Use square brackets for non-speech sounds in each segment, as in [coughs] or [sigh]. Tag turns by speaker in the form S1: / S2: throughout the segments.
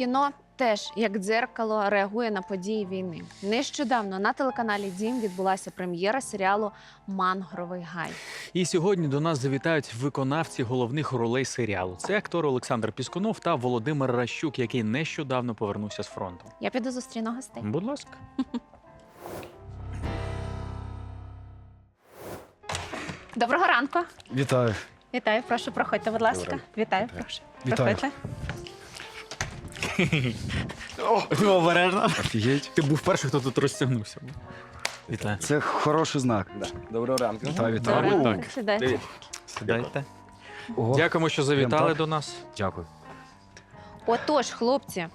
S1: Кіно теж як дзеркало реагує на події війни. Нещодавно на телеканалі Дім відбулася прем'єра серіалу Мангровий гай.
S2: І сьогодні до нас завітають виконавці головних ролей серіалу. Це актор Олександр Піскунов та Володимир Ращук, який нещодавно повернувся з фронту.
S1: Я піду зустріну гостей.
S2: Будь ласка.
S1: Доброго ранку.
S3: Вітаю.
S1: Вітаю, прошу, проходьте, будь ласка. Вітаю,
S3: Вітаю.
S1: прошу.
S3: Вітаю.
S1: Проходьте.
S2: Обережно.
S3: Офігеть.
S2: Ти був перший, хто тут розтягнувся. Вітаю.
S3: Це хороший знак.
S4: Доброго ранку.
S3: Вітаю, вітаю.
S1: Добре,
S2: так.
S1: сідайте.
S2: Сідайте.
S3: Ого,
S2: Дякуємо, що завітали
S3: так?
S2: до нас.
S3: Дякую.
S1: Отож, хлопці,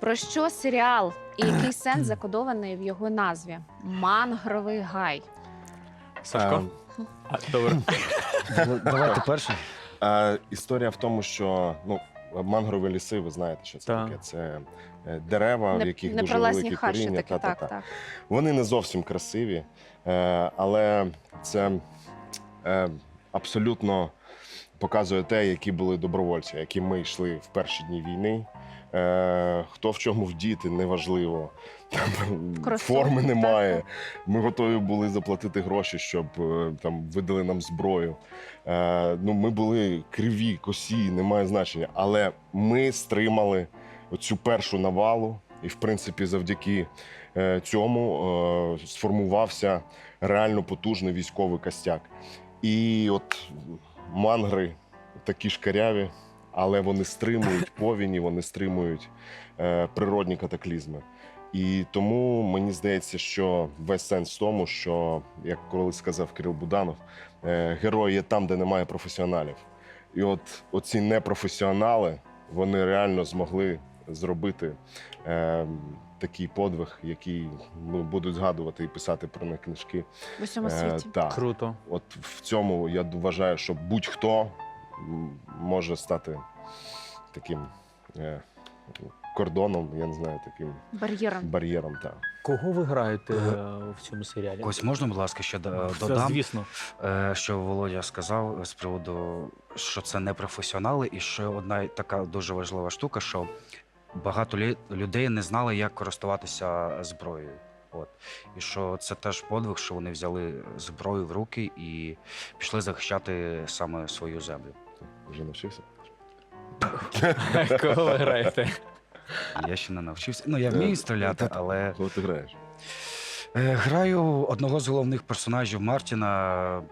S1: про що серіал і який сенс закодований в його назві? Мангровий гай.
S2: Сашко. А, добре.
S3: Ну, Давайте перший.
S4: Е, історія в тому, що ну, мангрові ліси, ви знаєте, що це
S2: Так.
S4: таке. Це е, дерева, в яких дуже великі коріння.
S1: такі, так,
S4: та-та-та.
S1: так.
S4: Вони не зовсім красиві, е, але це е, абсолютно показує те, які були добровольці, які ми йшли в перші дні війни. Хто в чому вдіти, неважливо.
S1: Кросовки,
S4: форми немає.
S1: так.
S4: Ми готові були заплатити гроші, щоб е, там видали нам зброю. Е, ну, ми були криві, косі, немає значення. Але ми стримали цю першу навалу, і, в принципі, завдяки е, цьому е, сформувався реально потужний військовий костяк. І от мангри такі шкаряві, але вони стримують повіні, вони стримують е, природні катаклізми. І тому мені здається, що весь сенс в тому, що, як колись сказав Кирил Буданов, е, герої є там, де немає професіоналів. І от оці непрофесіонали вони реально змогли зробити е, такий подвиг, який ну, будуть згадувати і писати про них книжки.
S1: В усьому
S4: Е,
S1: світі.
S4: так.
S2: Круто.
S4: От в цьому я вважаю, що будь-хто може стати таким е, кордоном, я не знаю, таким
S1: Бар'єром.
S4: бар'єром. Так.
S2: Кого ви граєте е, в цьому серіалі?
S3: Ось можна, будь ласка, ще до- додам,
S2: Звісно.
S3: е, що Володя сказав з приводу, що це не професіонали, і ще одна така дуже важлива штука, що багато лю- людей не знали, як користуватися зброєю. От. І що це теж подвиг, що вони взяли зброю в руки і пішли захищати саме свою землю.
S4: Вже навчився?
S2: Кого ви граєте?
S3: Я ще не навчився. Ну, я вмію
S4: Е,
S3: стріляти, але
S4: Кого ти граєш?
S3: Е, Граю одного з головних персонажів Мартіна,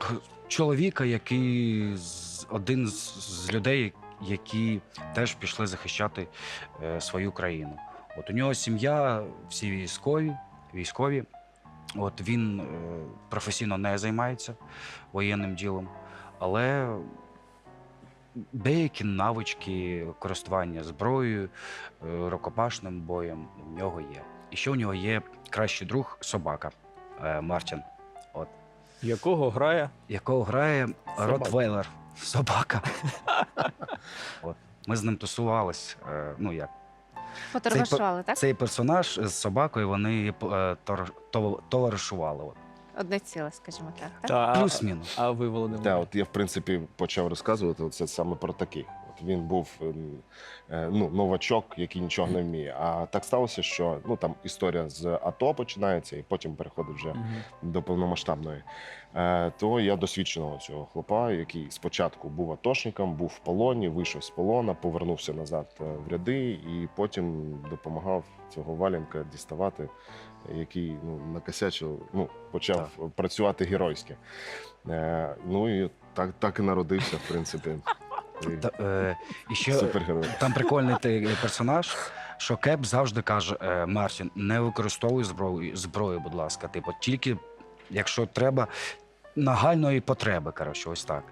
S3: г- чоловіка, який з- один з, з людей, які теж пішли захищати е, свою країну. От у нього сім'я, всі військові, військові. От він е, професійно не займається воєнним ділом, але деякі навички користування зброєю, е, рукопашним боєм у нього є. І ще у нього є кращий друг собака е, Мартін,
S2: Якого грає?
S3: якого грає
S4: Собака.
S3: Ротвейлер. Собака. [laughs] От. Ми з ним тусувались. е, Ну як
S1: Фотографували, так?
S3: цей персонаж з собакою вони е, тор- товаришували. От.
S1: Одне ціле, скажімо так. так?
S2: Та,
S3: Плюс-мінус.
S2: А ви, Володимир?
S4: Так, от я в принципі почав розказувати це саме про таких. Він був ем, е, ну, новачок, який нічого не вміє. А так сталося, що ну там історія з АТО починається, і потім переходить вже
S2: Мгм.
S4: до повномасштабної. Е, то я досвідченого цього хлопа, який спочатку був атошником, був в полоні, вийшов з полона, повернувся назад е, в ряди, і потім допомагав цього валянка діставати, який ну, накосячив, ну, почав працювати геройськи. Ну і так, так і народився, в принципі. [laughs]
S3: Та, е, і ще
S4: Супергерой.
S3: там прикольний ти- персонаж, що Кеп завжди каже: е, Мартін, не використовуй зброю, зброю, будь ласка. Типу, тільки якщо треба, нагальної потреби, коротше, ось так.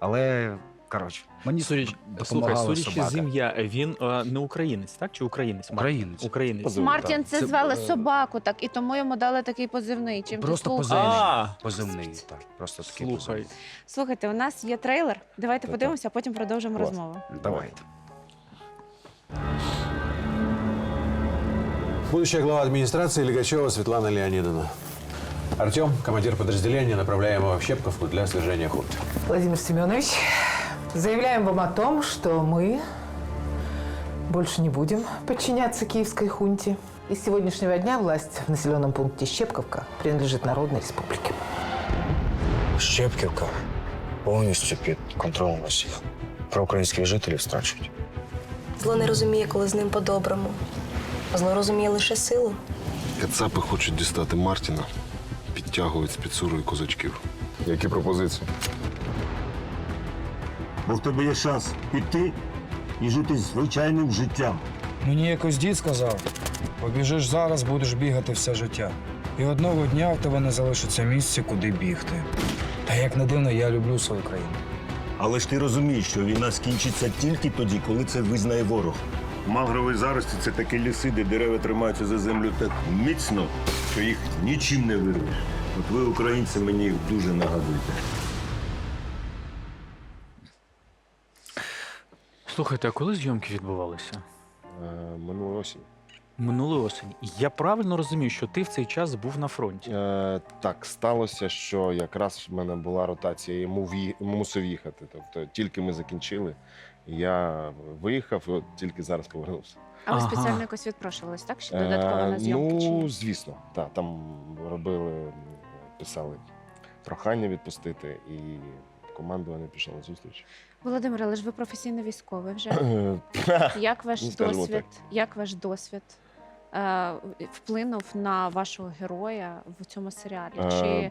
S3: Але, коротше, мені
S2: Судяч... Слухай, судячи
S3: собака.
S2: з ім'я, він е, не українець, так? Чи українець? Мар-
S3: Українець.
S2: Українець.
S1: Мартін
S4: так.
S1: це,
S3: Це,
S1: звали
S3: е,
S1: собаку, так, і тому йому дали такий позивний. Чим ти
S3: Просто
S1: слухав?
S3: позивний.
S2: А,
S3: Позивний, так. Просто такий
S2: слухай.
S3: позивний.
S1: Слухайте, у нас є трейлер. Давайте подивимося, а потім продовжимо
S4: Клас.
S1: розмову.
S3: Давайте.
S5: Будущая глава администрации Легачева Светлана Леонидовна. Артем, командир подразделения, направляемого в Щепковку для свержения хунты.
S6: Владимир Семенович, заявляем вам о том, что мы Больше не будем подчиняться киевской хунте. И с сегодняшнего дня власть в населенном пункте Щепковка принадлежит Народной Республике.
S7: Щепківка повністю під контролем усіх. Про українських жителів страчують.
S8: Зло не розуміє, коли з ним по-доброму. Зло розуміє лише силу.
S4: Кацапи хочуть дістати Мартіна, підтягують з підсурою козачків. Які пропозиції?
S9: Бо в тебе є шанс піти і жити звичайним життям.
S10: Мені якось дід сказав: побіжиш зараз, будеш бігати все життя. І одного дня в тебе не залишиться місця, куди бігти. Та як не дивно, я люблю свою країну.
S9: Але ж ти розумієш, що війна скінчиться тільки тоді, коли це визнає ворог. Мангрові зарості це такі ліси, де дерева тримаються за землю так міцно, що їх нічим не вирвеш. От ви, українці, мені їх дуже нагадуєте.
S2: Слухайте, а коли зйомки відбувалися?
S4: Е, минулої осінь.
S2: Минулої осені. Я правильно розумію, що ти в цей час був на фронті.
S4: Е, так, сталося, що якраз в мене була ротація, я мув ї- мусив їхати. Тобто тільки ми закінчили, я виїхав, і от тільки зараз повернувся.
S1: А ви
S2: Ага.
S1: спеціально якось відпрошувались, так? Що додатково на
S4: Е,
S1: зйомки чи
S4: Ну,
S1: ні?
S4: звісно, так, там робили, писали прохання відпустити, і командування пішло на зустріч.
S1: Володимир, але ж ви професійно військовий вже. [coughs] Як ваш досвід, так. як ваш досвід е, вплинув на вашого героя в цьому серіалі? Чи
S4: Е,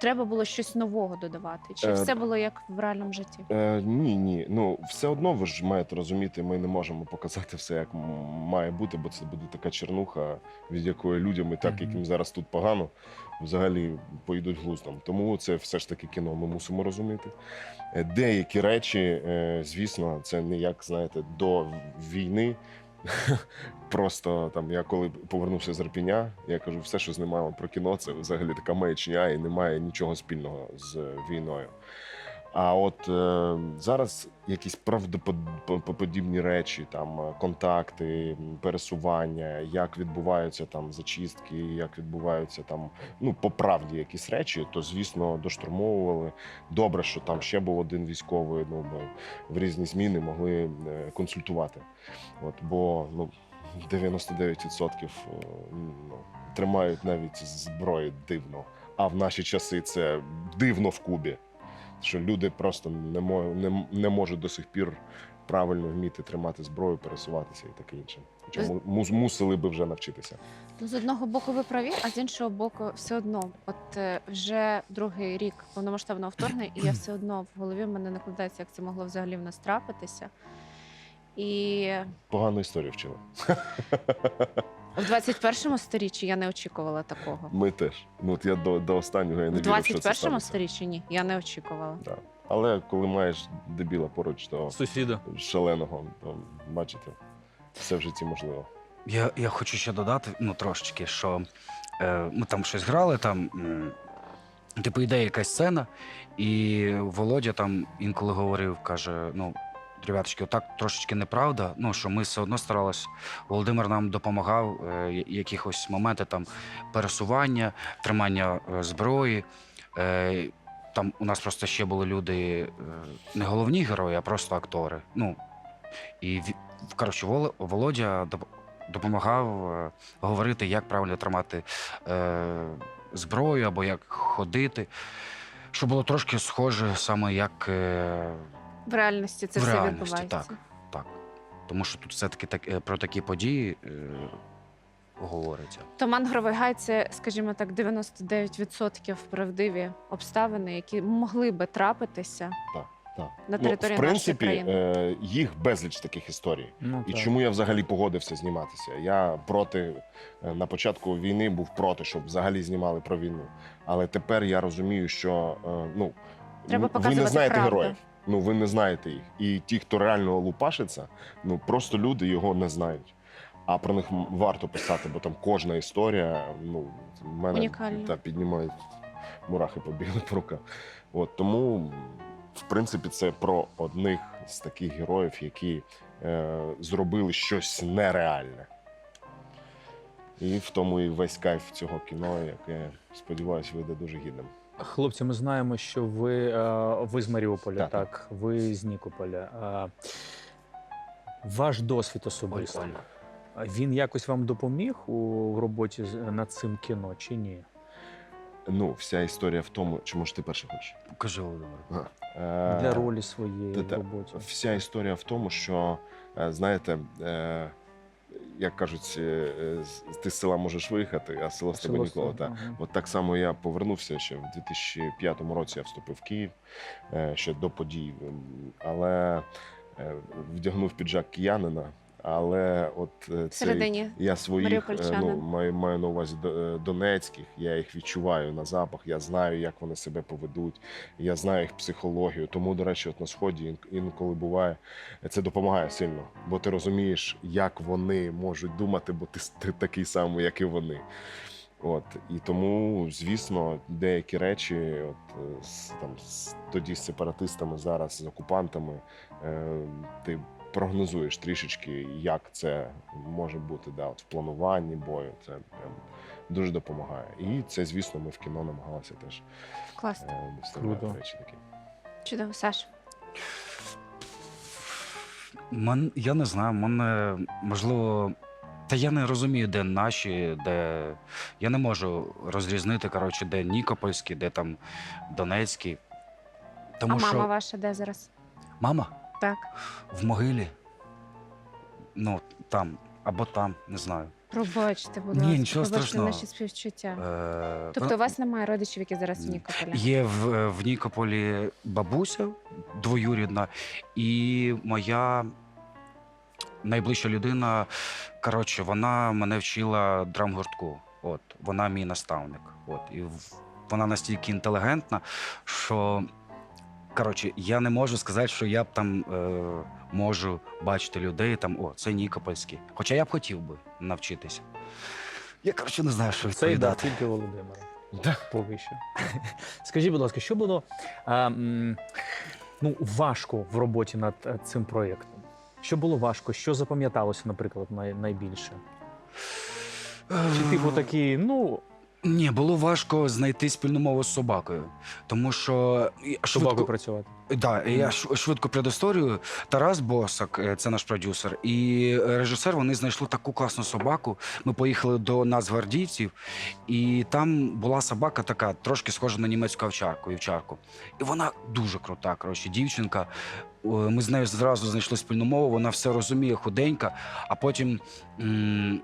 S1: треба було щось нового додавати? Чи
S4: е,
S1: все було як в реальному житті?
S4: Е, ні, ні. Ну все одно ви ж маєте розуміти, ми не можемо показати все, як м- має бути, бо це буде така чернуха, від якої людям і так,
S2: Мгм.
S4: яким зараз тут погано, взагалі поїдуть глуздом. Тому це все ж таки кіно. Ми мусимо розуміти. Е, Деякі речі, е, звісно, це не як знаєте, до війни. [laughs] Просто там я коли повернувся з Ірпіня, я кажу, все, що знімаємо про кіно, це взагалі така маячня і немає нічого спільного з війною. А от е, зараз якісь правдоподібні речі, там е, контакти, пересування, як відбуваються там зачистки, як відбуваються там ну по правді якісь речі, то звісно доштурмовували. Добре, що там ще був один військовий. Ну ми в різні зміни могли е, консультувати. От бо ну 99% е, ну, тримають навіть зброї дивно. А в наші часи це дивно в Кубі що люди просто не, не, не можуть до сих пір правильно вміти тримати зброю, пересуватися і таке інше.
S1: Ви-
S4: мус- мусили би вже навчитися.
S1: Ну, з одного боку, ви праві, а з іншого боку, все одно, от е, вже другий рік повномасштабного вторгнення, і я все одно в голові в мене накладається, як це могло взагалі в нас трапитися. І
S4: Погану історію вчили. [laughs]
S1: в 21 сторіччі я не очікувала такого.
S4: Ми теж. Ну от я до, до останнього я не
S1: В
S4: вірив, що це
S1: 21
S4: станеться.
S1: сторіччі ні, я не очікувала.
S4: Да. Але коли маєш дебіла поруч, то
S2: Сусіда.
S4: шаленого, то бачите, все в житті можливо.
S3: Я, я хочу ще додати, ну трошечки, що е, ми там щось грали, там, м, типу, йде якась сцена, і Володя там інколи говорив, каже: ну, ребяточки, отак трошечки неправда. Ну, що ми все одно старалися. Володимир нам допомагав, е, якихось моменти там пересування, тримання е, зброї. Е, там у нас просто ще були люди, е, не головні герої, а просто актори. Ну, і коротше, Вол- Володя доп- допомагав е, говорити, як правильно тримати е, зброю або як ходити. Що було трошки схоже саме як е,
S1: В реальності це
S3: В
S1: все
S3: реальності,
S1: відбувається.
S3: так. так. Тому що тут все-таки так, е, про такі події е, говориться.
S1: То мангровий гай це, скажімо так, 99% правдиві обставини, які могли би трапитися
S4: Так.
S1: на
S4: Ну,
S1: території
S4: в принципі,
S1: нашої країни.
S4: е, їх безліч таких історій.
S2: Ну,
S4: І
S2: так.
S4: чому я взагалі погодився зніматися? Я проти е, на початку війни був проти, щоб взагалі знімали про війну. Але тепер я розумію, що е, ну
S1: Треба
S4: ви- ви не знаєте
S1: правду.
S4: героїв. Ну ви не знаєте їх. І ті, хто реально лупашиться, ну просто люди його не знають. А про них варто писати, бо там кожна історія, ну в мене
S1: Унікальна.
S4: та піднімають мурахи побігли по руках. От тому, в принципі, це про одних з таких героїв, які е, зробили щось нереальне. І в тому і весь кайф цього кіно, яке, сподіваюся, вийде дуже гідним.
S2: Хлопці, ми знаємо, що ви, е, ви з Маріуполя,
S4: Так.
S2: так. ви з Нікополя. Е, Ваш досвід особистий. Він якось вам допоміг у роботі з- над цим кіно чи ні?
S4: Ну, вся історія в тому, чому ж ти перший хочеш.
S3: Покажи, Володимир.
S4: Е,
S2: Для ролі своєї в роботі.
S4: Вся історія в тому, що знаєте, е, як кажуть, е, ти з села можеш виїхати, а село з тебе ніколи. Та.
S2: Ага.
S4: От так само я повернувся ще в 2005 році. Я вступив в Київ е, ще до подій, але е, вдягнув піджак киянина. Але от е, цей, я своїх е, ну, маю, маю на увазі е, донецьких, я їх відчуваю на запах, я знаю, як вони себе поведуть, я знаю їх психологію. Тому, до речі, от на сході ін- інколи буває, це допомагає сильно, бо ти розумієш, як вони можуть думати, бо ти, ти такий самий, як і вони. От і тому, звісно, деякі речі, от з, там з, тоді з сепаратистами, зараз з окупантами, е, ти прогнозуєш трішечки, як це може бути да, от в плануванні бою. Це прям дуже допомагає. І це, звісно, ми в кіно намагалися теж
S1: класно.
S4: е, вставляти
S2: Круто.
S4: речі такі.
S1: Чудово, Саш.
S3: Мен, я не знаю, мене можливо. Та я не розумію, де наші, де. Я не можу розрізнити, коротше, де Нікопольські, де там Донецькі. Тому
S1: а
S3: що
S1: мама ваша де зараз?
S3: мама
S1: Так.
S3: в могилі. Ну, там, або там, не знаю.
S1: Пробачте, будь
S3: Ні, нічого
S1: Пробачте
S3: страшного.
S1: наші співчуття.
S3: Е,
S1: Тобто у вас немає родичів, які зараз в Нікополі?
S3: Є в, в Нікополі бабуся двоюрідна, і моя найближча людина. Коротше, вона мене вчила драмгуртку. От, вона мій наставник. От, і в- вона настільки інтелігентна, що. Коротше, я не можу сказати, що я б там е, можу бачити людей там, о, це Нікопольський. Хоча я б хотів би навчитися. Я коротше не знаю, що
S2: Це да,
S3: відповідати.
S2: тільки Володимира. Поки що. [laughs] Скажіть, будь ласка, що було а, м, ну, важко в роботі над е, цим проєктом? Що було важко? Що запам'яталося, наприклад, най, найбільше? Чи типу такий, ну,
S3: Ні, було важко знайти спільну мову з собакою, тому що я
S2: собакою
S3: швидко,
S2: працювати?
S3: да, я ш- швидко предісторію. Тарас Босак, е, це наш продюсер, і режисер. Вони знайшли таку класну собаку. Ми поїхали до нацгвардійців, і там була собака така, трошки схожа на німецьку овчарку, вівчарку. І вона дуже крута. Коротше, дівчинка. Е, Ми з нею зразу знайшли спільну мову. Вона все розуміє, худенька, а потім. м,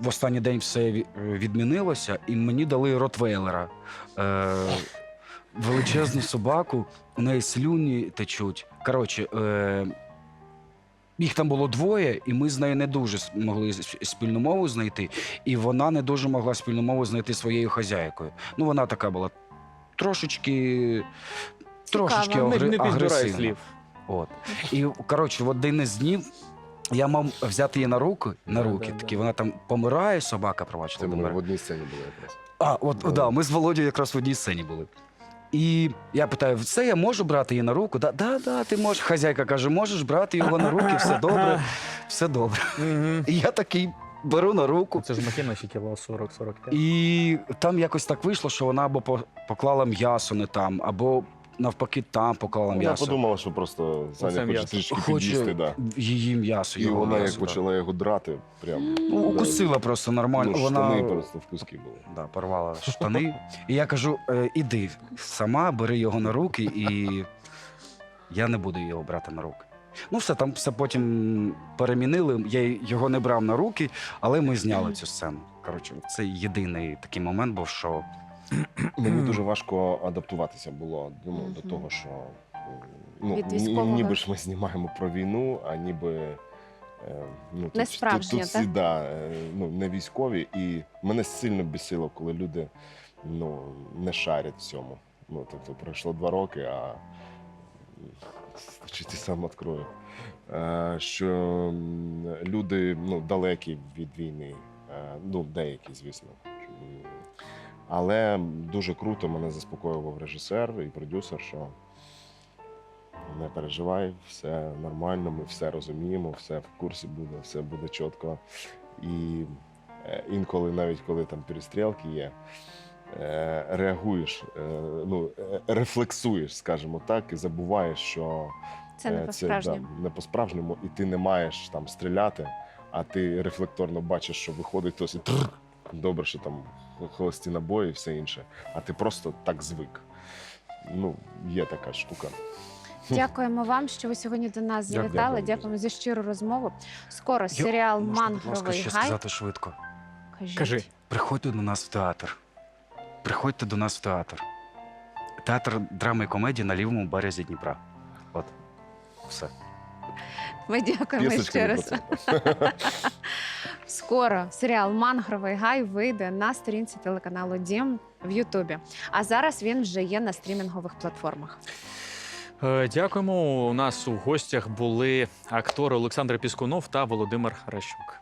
S3: в останній день все відмінилося, і мені дали ротвейлера. Е, величезну собаку, у неї слюні течуть. Коротше, е, їх там було двоє, і ми з нею не дуже могли спільну мову знайти. І вона не дуже могла спільну мову знайти своєю хазяйкою. Ну, вона така була трошечки. Трошечки
S1: Цікаво.
S2: Не,
S3: агр...
S2: не підбирай
S3: агресивна.
S2: слів.
S3: От. І коротше, в один із днів я мав взяти її на руки, на
S2: Да,
S3: руки
S2: да, да.
S3: такі. Вона там помирає, собака, пробачте.
S4: Це ми
S3: помирає.
S4: в одній сцені були якраз.
S3: А, от
S4: Да.
S3: да, ми з Володією якраз в одній сцені були. І я питаю: все, я можу брати її на руку? Да, да, да, ти можеш. Хазяйка каже, можеш брати його на руки, все [laughs] добре, все добре. І я такий беру на руку.
S2: Це ж махіна ще кіло 40-45.
S3: І там якось так вийшло, що вона або по- поклала м'ясо не там, або навпаки там поклала
S4: Вона
S3: м'ясо.
S4: подумала, що просто Саня хоче
S2: м'ясо.
S4: трішки
S3: Хоче
S4: під'їсти, да.
S3: її м'ясо.
S4: І
S3: його
S4: вона як
S3: м'ясо, да.
S4: почала його драти, прям
S3: Ну, укусила просто нормально.
S4: ну,
S3: вона
S4: просто в куски були.
S3: да, порвала штани. І я кажу: е, іди сама, бери його на руки, і я не буду його брати на руки. Ну, все, там все потім перемінили. Я його не брав на руки, але ми зняли цю сцену. Коротше, це єдиний такий момент був, що [clears throat]
S4: Мені дуже важко адаптуватися було ну, до того, що ну, ніби ж ми знімаємо про війну, а ніби. е, Ну, тут,
S1: Не
S4: тут, тут,
S1: так?
S4: всі, да, е, ну, не військові, і мене сильно бісило, коли люди ну, не шарять в цьому. Ну, тобто пройшло два роки, а чи ти сам відкрою. Е, Що люди ну, далекі від війни, ну, деякі, звісно. Але дуже круто мене заспокоював режисер і продюсер, що не переживай, все нормально, ми все розуміємо, все в курсі буде, все буде чітко. І е, інколи, навіть коли там перестрілки є, е, реагуєш, е, ну, рефлексуєш, скажімо так, і забуваєш, що
S1: Це не по-справжньому.
S4: да, не по-справжньому, і ти не маєш там стріляти, а ти рефлекторно бачиш, що виходить хтось і добре, що там холості набої і все інше. А ти просто так звик. Ну, є така штука.
S1: Дякуємо вам, що ви сьогодні до нас
S3: Дякую.
S1: завітали.
S4: Дякую.
S1: Дякуємо за щиру розмову. Скоро
S3: Йо,
S1: серіал
S3: Можна, будь ласка,
S1: Мангровий
S3: ще
S1: гай.
S3: сказати швидко.
S1: Кажіть.
S2: Кажи.
S3: Приходьте до нас в театр. Приходьте до нас в театр. Театр драми і комедії на лівому березі Дніпра. От. Все.
S1: Ми дякуємо
S4: Пісочка
S1: ще
S4: не
S1: раз. [laughs] Скоро серіал Мангровий гай вийде на сторінці телеканалу Дім в Ютубі. А зараз він вже є на стрімінгових платформах.
S2: Е, Дякуємо. У нас у гостях були актори Олександр Піскунов та Володимир Ращук.